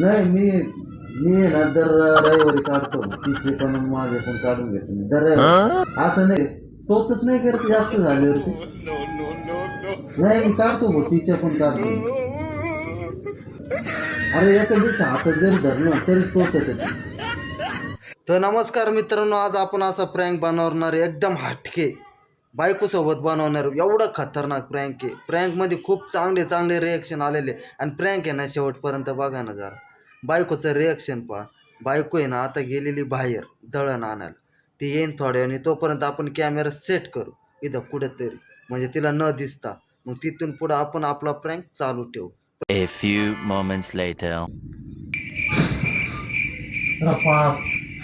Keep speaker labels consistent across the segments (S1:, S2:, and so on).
S1: नाही मी मी आहे ना दर रविवारी काढतो. तिचे पण माझे पण काढून घेतो मी. दर रविवारी. असं नाही. तोच नाही करत जास्त झाल्यावरती. नाही मी काढतो भाऊ तिचे पण काढतो. अरे एका दिवशी हातात जरी धरलं तरी तोच येते तर नमस्कार मित्रांनो आज आपण असा प्रँक बनवणार आहे, एकदम हटके. बायकोसोबत बनवणार एवढं खतरनाक प्रँक आहे. प्रँकमध्ये खूप चांगले चांगले रिॲक्शन आलेले आणि प्रँक आहे ना शेवटपर्यंत बघा ना जरा. बायकोचं रिॲक्शन पहा. बायको आहे ना आता गेलेली बाहेर दळण आणायला. ती येईन थोड्या वेळाने तोपर्यंत आपण कॅमेरा सेट करू. इथं कुठेतरी. म्हणजे तिला न दिसता. मग तिथून पुढं आपण आपला प्रँक चालू ठेवू.
S2: A few moments later.
S1: रपा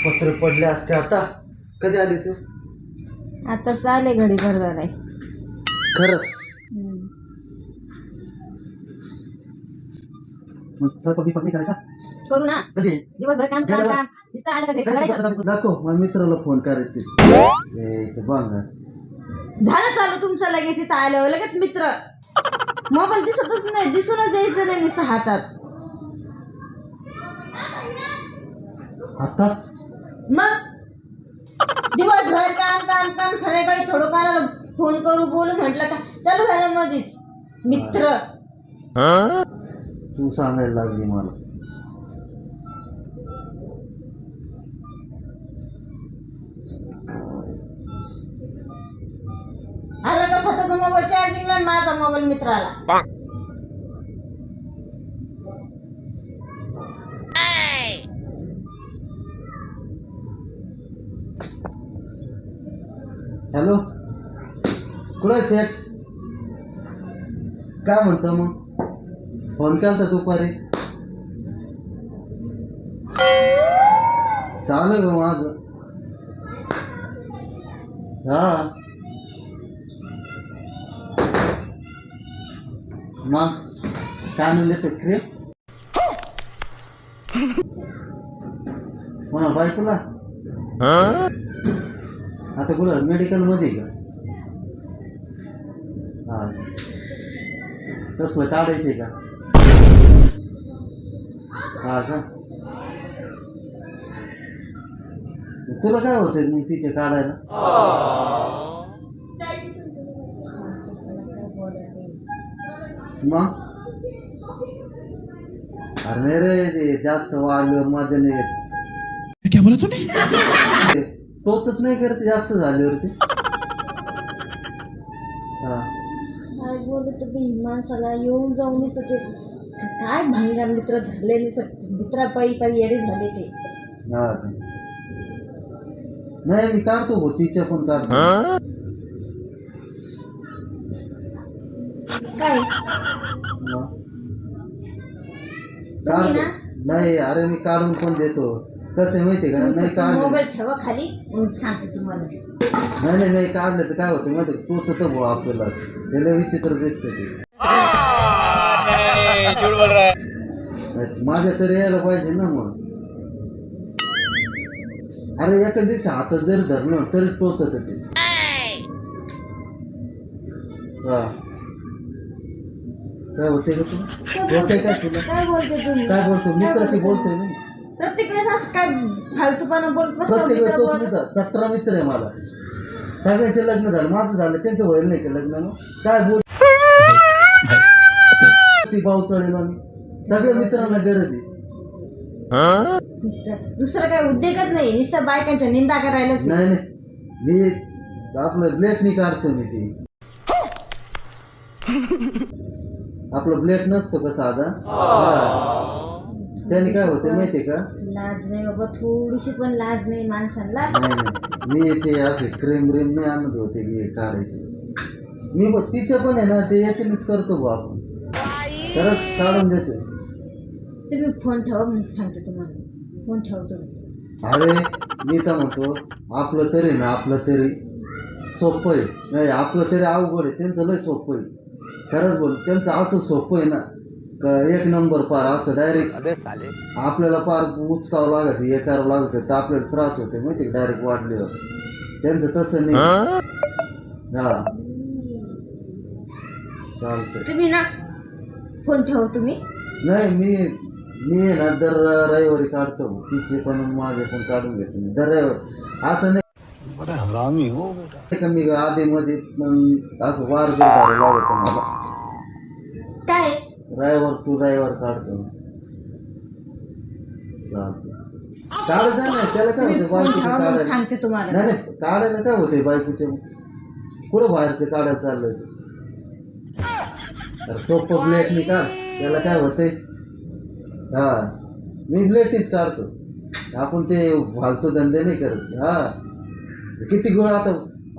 S1: पत्र पडले असते आता. कधी आली तू?
S3: आता चाले घडी भरणार आहे
S1: खरंच मग स्वयंपाक बिपाक नाही करायचा
S3: करू ना. दिवसभर काम काम काम. नुसतं आलं का करायचं.
S1: दाखव मित्राला फोन करायचे.
S3: झालं चालू तुमचं लगेच इथं आलं लगेच मित्र. मोबाईल दिसतच नाही दिसूनच द्यायचं नाही नुसतं हातात.
S1: हातात?
S3: मग? दिवसभर काम काम काम. संध्याकाळी थोडं कानाला फोन करू बोलू म्हटलं का? चालू झालं मध्येच मित्र.
S1: तू सांगायला लागली मला.
S3: आला का स्वतःचा मोबाईल चार्जिंगला आणि माझा मोबाईल मित्राला.
S1: हॅलो कुठं आहे सेठ? काय म्हणतो मग? फोन केला दुपारी? चालू आहे माझं? हा. मग काय म्हणले ते क्रीम म्हणा बायकोला? आता कुठं मेडिकलमध्ये का? हा. कसलं काढायचंय का? हा का? तुला काय होतंय मग तिचे काढायला? मग? अरे नाही रे ते जास्त वाढल्यावर मजा नाही येत.
S4: क्या बोला तूने
S1: ते टोचत नाही करत जास्त झाल्यावरती. हा.
S3: काय बोलत माणसाला येऊन जाऊन ते काय भांगा मित्र धरले मित्रा पायी पायी येडे झाले ते.
S1: हा? नाही मी काढतो भाऊ तिच्या पण काढतो
S3: काय
S1: मग.
S3: तुम्ही ना
S1: काढतो नाही अरे मी काढून पण देतो कसं आहे माहितीये का नाही काढलं
S3: मोबाईल ठेवा खाली मग सांगते तुम्हाला
S1: नाही नाही नाही काढलं तर काय होतं माहिती तोच होतं भाऊ आपल्याला त्याला विचित्र दिसतं ते नाही, माझ्या तरी यायला पाहिजे ना मग अरे एका दिवशी हातात जरी धरलं तरी टोचत ते. हा. काय होते का तुला? काय तुला
S3: काय बोलते? तुम्ही
S1: काय बोलतो? ना
S3: प्रत्येक वेळेस असं काय फालतूपणा बोलत बसतो
S1: प्रत्येक
S3: मित्र
S1: वेळेस तोच
S3: बोलत
S1: मित्र सतरा मित्र आहे मला सगळ्यांचे लग्न झालं माझं झालं त्यांचं होईल नाही का लग्न मग? काय बोल ती भाऊ चढेल आम्ही सगळ्या मित्रांना गरज आहे.
S3: नुसतं. दुसरा काय उद्योगच नाही नुसतं बायकांच्या निंदा करायलाच
S1: नाही नाही. मी आपलं ब्लेट नाही काढतो मी ती. आपलं ब्लेट नसतो का साधा? हा. त्याने काय होते माहितीये का?
S3: लाज नाही बाबा थोडीशी पण लाज नाही माणसांना.
S1: नाही नाही. मी ते असे क्रीम ब्रीम नाही आणत होते की काढायचे. मी बघ तिचं पण आहे ना ते याच्यानेच करतो बा आपण. खरंच काढून देतो.
S3: तुम्ही फोन ठेवा मग सांगते तुम्हाला. फोन ठेवतो?
S1: अरे मी तर म्हणतो आपलं तरी ना आपलं तरी सोपं आहे. नाही आपलं तरी अवघड आहे त्यांचं लय सोपं आहे. खरंच बोल त्यांचं असं सोपं आहे ना का एक नंबर पार असं डायरेक्ट आपल्याला पार उचकावं लागत हे करावं लागत तर आपल्याला त्रास होते माहिती डायरेक्ट वाढल्यावर. त्यांचं तसं नाही. हा. चालतंय.
S3: तुम्ही ना फोन ठेवा तुम्ही.
S1: नाही मी मी ना दर रविवारी काढतो. तिचे पण माझे पण काढून घेतो मी दर रविवारी. असं नाही.
S4: बड़ा हरामी हो. बेटा
S1: का मी आधी मध्ये असं वार जोर लागतो मला.
S3: काय?
S1: रविवार तू रविवार काढतो. चालतं काढत जा ना त्याला काय होतं बायकोचं
S3: सांगते तुम्हाला?
S1: नाही नाही काढायला काय होते बायकोचे? कुठं बाहेरचं काढायला चाललंय? ते? अरे सोपं नाही काढ. त्याला काय होतंय? हा. मी ब्लेटीच काढतो. आपण ते फालतू धंदे नाही करत. हा. किती गोळ आता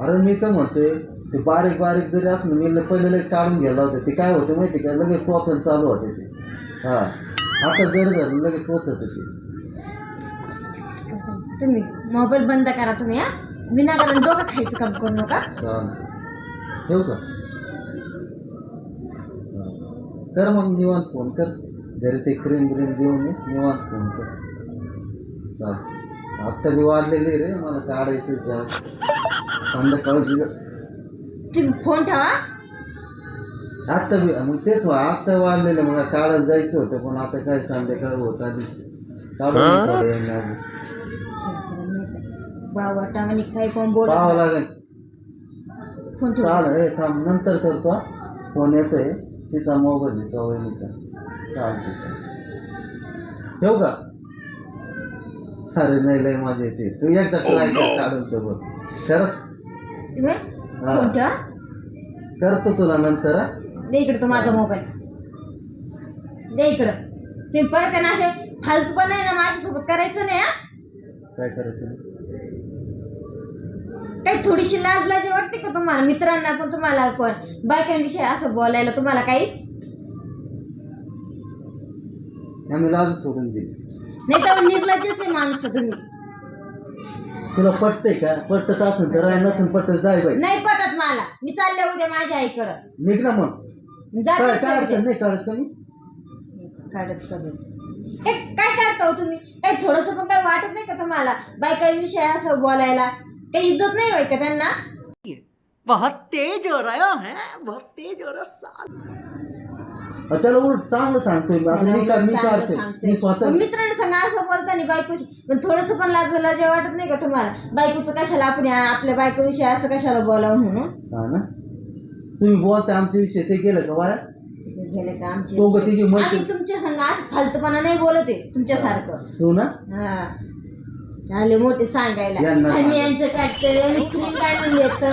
S1: अरे मी तर म्हणतोय ते बारीक बारीक जरी असलं मी पहिले काढून गेला होता. ते काय होतं माहिती का? लगेच पोचन चालू होते ते. हा. आता जर झालं लगेच पोचत ते
S3: तुम्ही मोबाईल बंद करा तुम्ही हा. विनाकारण डोकं खायचं काम करू नका.
S1: ठेवू का. कर मग निवांत फोन कर. घरी ते क्रीम ब्रीम देऊन निवांत फोन कर. चाल. आत्ता मी वाढलेली रे मला काढायचं जास्त संध्याकाळची
S3: तुम्ही फोन ठेवा.
S1: आत्ता बी मग तेच वा आत्ता वाढलेलं मग काढायला जायचं होतं पण आता काय संध्याकाळ होत आली. काढून
S3: काही पण बोल
S1: पाहावं लागेल.
S3: फोन ठेवा.
S1: चाल हे थांब नंतर करतो हा. फोन येतोय. तिचा मोबाईल आहे वहिनीचा. चालते ठेवू का? अरे नाही लय मजा येते. तू एकदा ट्राय कर काढून सोबत खरंच? हा. करतो तुला नंतर हा.
S3: दे इकडे तो माझा मोबाईल. दे इकडं. तुम्ही परत आहे ना असे फालतू पण आहे ना माझ्यासोबत करायचं नाही हा?
S1: काय करायचं
S3: काही थोडीशी लाज लाज वाटते का तुम्हाला? मित्रांना पण तुम्हाला पण. बायकांविषयी असं बोलायला तुम्हाला काही
S1: लाज सोडून दिली.
S3: नाही तर निर्लज्जच आहे माणसं तुम्ही.
S1: तुला पटतंय का? पटत असेल तर राय नसेल पटत जाय बाई.
S3: नाही पटत मला. मी चालले उद्या माझ्या आईकडं.
S1: निघ ना मग. काय काय. अडचण नाही काढत का मी?
S3: काढत कमी काय काय करता हो तुम्ही? काही थोडस पण काही वाटत नाही का तुम्हाला? बायकांविषयी असं बोलायला. काही इज्जत नाही होय का त्यांना?
S5: बहुत तेज हो रहा है बहुत तेज हो रहा साल
S1: त्याला उलट चांगलं सांगतोय मी. आता मी का मी
S3: चांगलं
S1: काढते
S3: सांगते.
S1: मी स्वतः
S3: मग मित्रांनी सांगा असं बोलताना बायकोशी पण थोडस पण लाज लाज वाटत नाही का तुम्हाला? बायकोचं कशाला आपण आपल्या बायकोविषयी असं कशाला बोलावं म्हणून?
S1: हा ना? तुम्ही बोलता आमच्या विषय ते गेलं का वाया?
S3: गेले का आमचे
S1: दोघं तिघी
S3: आम्ही
S1: म्हणते
S3: तुमच्या संग असं फालतूपणा नाही बोलत आहे तुमच्यासारखं.
S1: तू ना?
S3: हा. झाले मोठे सांगायला.
S1: यांना
S3: आम्ही
S1: सांगा.
S3: यांचं काढतोय आम्ही क्रीम काढून देत.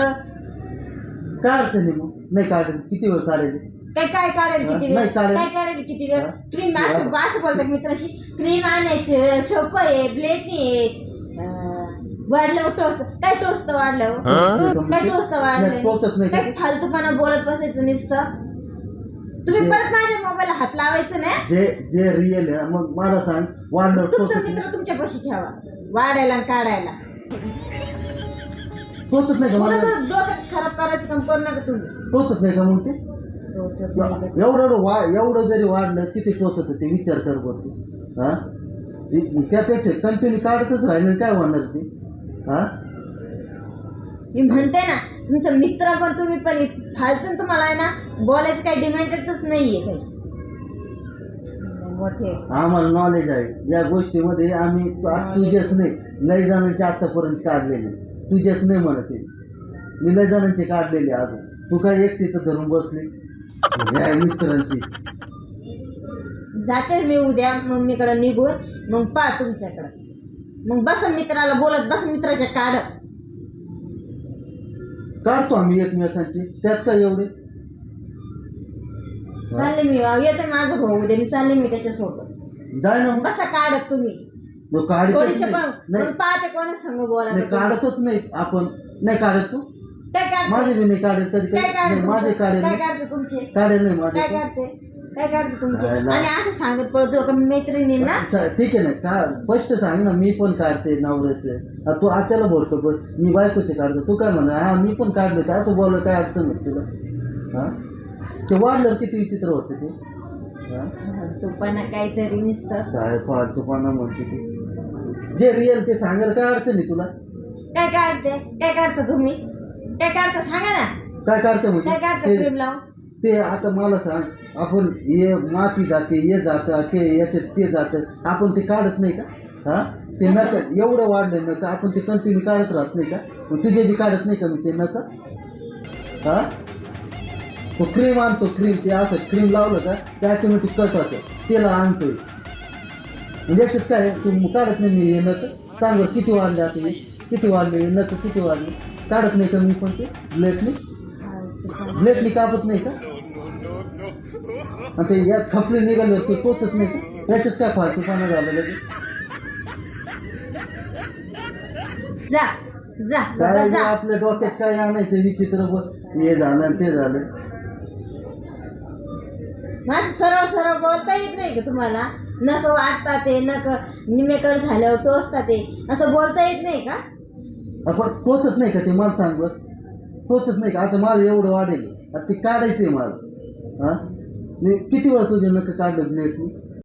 S1: काय अडचण आहे मग? नाही काढायचं किती वेळ काढायचे?
S3: काय काय काढेल किती
S1: नाही
S3: वेळ
S1: काढेल.
S3: काय काढेल किती वेळ?
S1: हा?
S3: क्रीम असं असं बोलतात मित्राशी? क्रीम आणायचं सोपं आहे ब्लेड आहे अं, वाढलं टोस्ट काय टोस्ट वाढलं? काय टोस्ट
S1: नाही, टोचत नाही.
S3: वाढलं काय? फालतूपणा बोलत बसायचं नुसतं? तुम्ही
S1: जे-
S3: परत माझ्या मोबाईल हात लावायचं नाही
S1: जे जे रिअल आहे ना, मग मला सांग वाढलं
S3: तुमचा
S1: टोचत
S3: मित्र
S1: नाही.
S3: तुमच्यापाशी ठेवा. वाढायला आणि काढायला.
S1: टोचत नाही का मला?
S3: कोणाचं डोक्यात खराब करायचं काम करू नका तुम्ही.
S1: टोचत नाही का मग ते? एवढं एवढं वा एवढं जरी वाढलं किती होते ते विचार कर बरं हा? त्यापेक्षा कंटिन्यू काढतच राहिलं काय होणार ते? हा?
S3: मी म्हणते ना तुमचा मित्र पण तुम्ही पण फालतून तुम्हाला आहे ना बोलायचं काही डिमेंडेडच नाहीये काही. मोठे.
S1: आम्हाला नॉलेज आहे. या गोष्टीमध्ये आम्ही तुझेच नाही लय जणांचे आतापर्यंत काढलेले तुझेच नाही म्हणत. मी लय जणांचे काढलेले अजून. तू काय एकटीचं धरून बसली? या मित्रांची.
S3: जाते मी उद्या मम्मीकडे निघून मग पा तुमच्याकडं. मग बस मित्राला बोलत बस मित्राच्या काढत
S1: काढतो आम्ही एकमेकांचे त्यात काय एवढे?
S3: चालले मी येते माझा भाऊ उद्या मी चालले मी त्याच्यासोबत.
S1: जाय ना मग.
S3: बसा काढत तुम्ही.
S1: मग काढतच
S3: थोडीसे
S1: नाही.
S3: पण
S1: नाही.
S3: मग पाहते कोणा संग
S1: नाही,
S3: बोलायला
S1: काढतच नाही आपण. नाही काढत तू?
S3: काय काढते
S1: माझे बी नाही काढेल कधी
S3: काय
S1: कधी नाही माझे
S3: तुमचे?
S1: काढेल
S3: काय
S1: नाही.
S3: काढते तुमचे?
S1: काढेल नाही माझे
S3: काय. काढते काय काढते तुमचे?
S1: आयला.
S3: आणि असं सांगत पडतो का मैत्रिणींना?
S1: स- ठीक आहे ना का स्पष्ट सांग ना मी पण काढते नवऱ्याचे. आ, तू आत्याला बोलतो पण मी बायकोचे काढतो. तू काय म्हणा हा मी पण काढले तर असं बोललं काय अडचण होत तुला? हा? ते वाढलं किती विचित्र होते ते. हा?
S3: तू पण काहीतरी नुसतं.
S1: काय फालतूपणा म्हणते ते. जे रिअल ते सांगायला काय अडचण आहे तुला?
S3: काय काढते काय काढता तुम्ही? काय काढता सांगा ना.
S1: काय
S3: काय
S1: म्हणजे? ते-
S3: क्रीम लावून?
S1: ते आता मला सांग आपण हे माती जाते हे जातं ते याच्यात ते जातं आपण ते काढत नाही का? हा? ते नक एवढं वाढलं नका आपण ते कंटिन्यू काढत राहत नाही का? मग तुझे बी काढत नाही का मी ते नका? हा? तो क्रीम आणतो क्रीम ते असं क्रीम लावलं का ते ऑटोमॅटिक कट होतं. त्याला आणतोय. म्हणजे याच्यात काय? तू काढत नाही मी हे नक. सांग बरं किती वाढले आता हे? किती वाढले हे नक किती वाढले काढत नाही का मी पण ते? ब्लेटनी ब्लेटनी कापत नाही का? आणि ते यात खपले निघाले ते टोचत नाही का? त्याच्यात काय फालतूपणा झालं लगेच?
S3: जा जा
S1: काय आपल्या डोक्यात काय आणायचं विचित्र हे झालं ते झालं.
S3: माझं सरळ सरळ बोलता येत नाही का तुम्हाला? नक वाटता ते नक निमेकड झाल्यावर टोचता ते. असं बोलता येत नाही का?
S1: आपण पोचत नाही का ते मला सांग बरं पोचत नाही का? आता माझं एवढं वाढेल. आता ते काढायचं आहे मला. हां? मी किती वेळा तुझे नका काढलं ब्लेटनी